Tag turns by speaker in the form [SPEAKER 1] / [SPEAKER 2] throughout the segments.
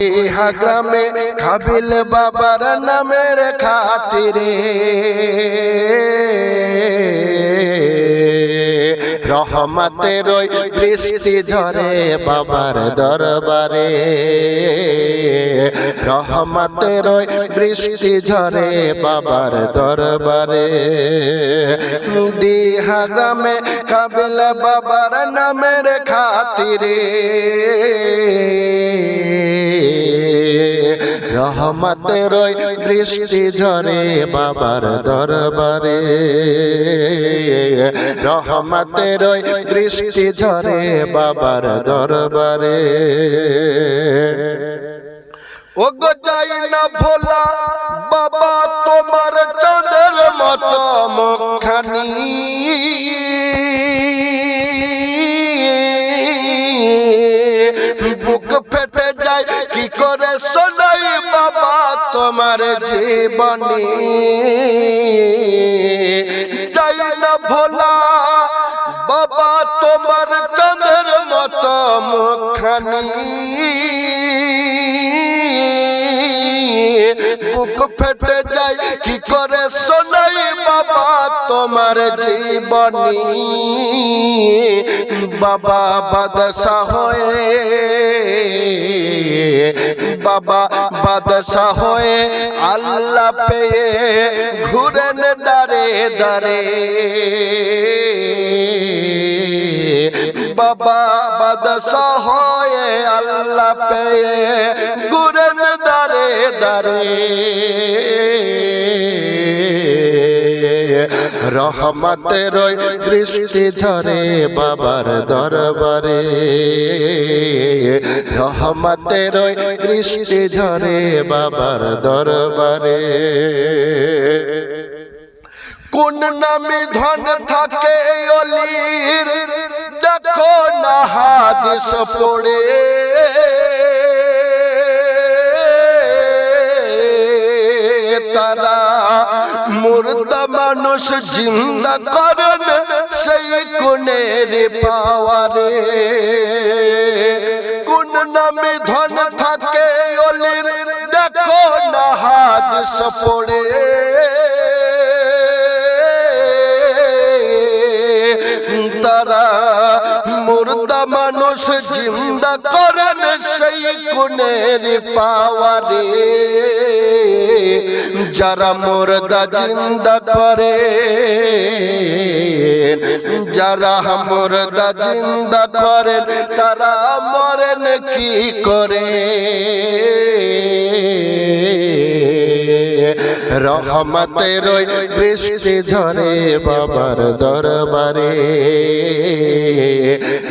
[SPEAKER 1] ইহা গ্রামে খাবিল বাবার নামের খাতিরে। রহমতের ওই বৃষ্টি ঝরে বাবার দরবারে। রহমতের ওই বৃষ্টি ঝরে বাবার দরবারে। ডিহা গ্রামে কাবিল বাবার নামের খাতিরে। রহমতের ওই বৃষ্টি ঝরে বাবার দরবারে। রহমতের ওই বৃষ্টি ঝরে বাবার দরবারে। ও গো যাই না ভোলা, বাবা তোমার চাঁদের মতো মুখখানি। বুক তোমার জীবনী। যাই না ভোলা বাবা তোমার চন্দ্রের মতো মুখানি বুক ফেটে যায় কি তোমার জীবনী বাবা বাদশাহ হয়ে, বাবা বাদশাহ হয়ে আল্লাহ পেয়ে ঘুরেন দারে দারে বাবা বাদশাহ হয়ে আল্লাহ পেয়ে ঘুরেন দারে দারে রহমতের দৃষ্টি ঝরে বাবার দরবারে। রহমতের দৃষ্টি ঝরে বাবার দরবারে। কোন নামে ধন থাকে অলির, দেখো না হাদিস পড়ে। মুর্দা মানুষ জিন্দা করেন সেই কোনের পাওয়ারে। কোন নামে ধন থাকে দেখো না হাদিস পড়ে তারা মুর্দা মানুষ জিন্দা করেন কোনের পাওয়ারে যারা মোরদা জিন্দা করে যারা মোরদা জিন্দা করেন তারা মরেন কি করে? রহমতের ওই বৃষ্টি ঝরে বাবার দরবারে।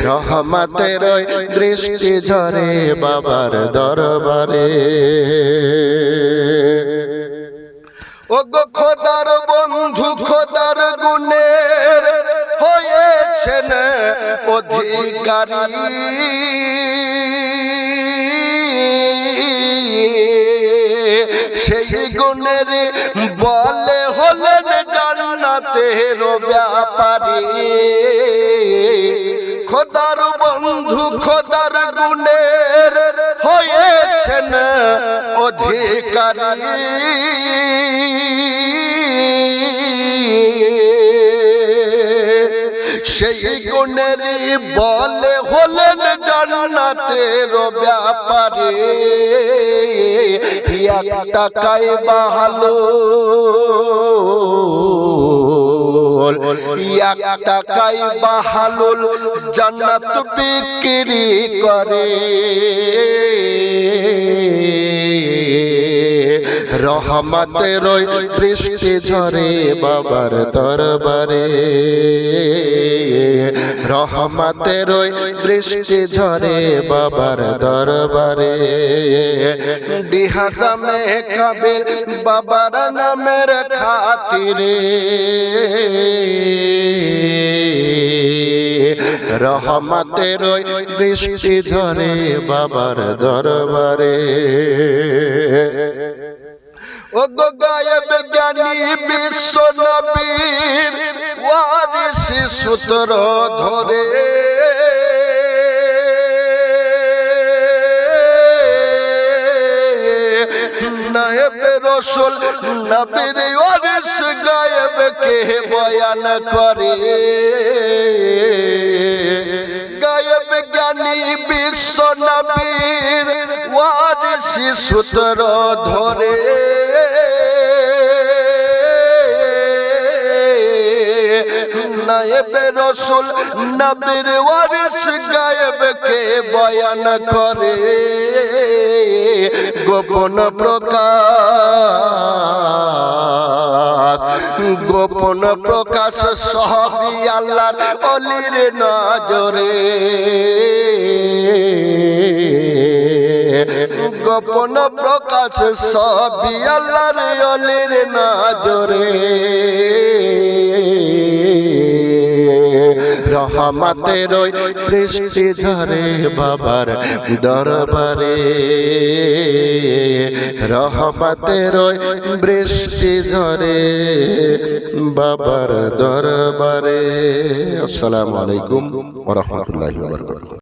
[SPEAKER 1] রহমতের ওই বৃষ্টি ঝরে বাবার দরবারে। ও গো খোদার বন্ধু, খোদার গুণের হয়েছেন অধিকারী। গুণের বলে হলেন জান্নাতের ব্যাপারী। খোদার বন্ধু খোদার গুণের হয়েছেন অধিকারী। সেই গুণের বলে হলেন জান্নাতের ব্যাপারে। টাকায় বাহালো। টাকায় বাহালুল জান্নাত বিক্রি করে। রহমতের বৃষ্টি ঝরে বাবার দরবারে। রহমতের বৃষ্টি ঝরে বাবার দরবারে। ডিহা গ্রামে কাবিল বাবার নামের খাতিরে। রহমতের বৃষ্টি ঝরে বাবার দরবারে। ও গো গায়েব জ্ঞানী বিশ্ব নবীর ওয়ারিসি সূত্র ধরে। নায়েবে রসুল নবীর ওয়ারিস গায়েব কে বয়ান করে। গায়েব জ্ঞানী বিশ্ব নবীর ওয়ারিসি সূত্র ধরে। নায়েবে রসুল, নবীর ওয়ারিস গায়েব কে বয়ান করে? গোপন প্রকাশ গোপন প্রকাশ সবই আল্লাহর অলির নজরে। গোপন প্রকাশ সবই আল্লাহর অলির নজরে। রহমতের ওই বৃষ্টি ঝরে বাবার দরবারে। রহমতের ওই বৃষ্টি ঝরে বাবার দরবারে। আসসালামু আলাইকুম ওয়া রাহমাতুল্লাহি ওয়া বারাকাতুহু।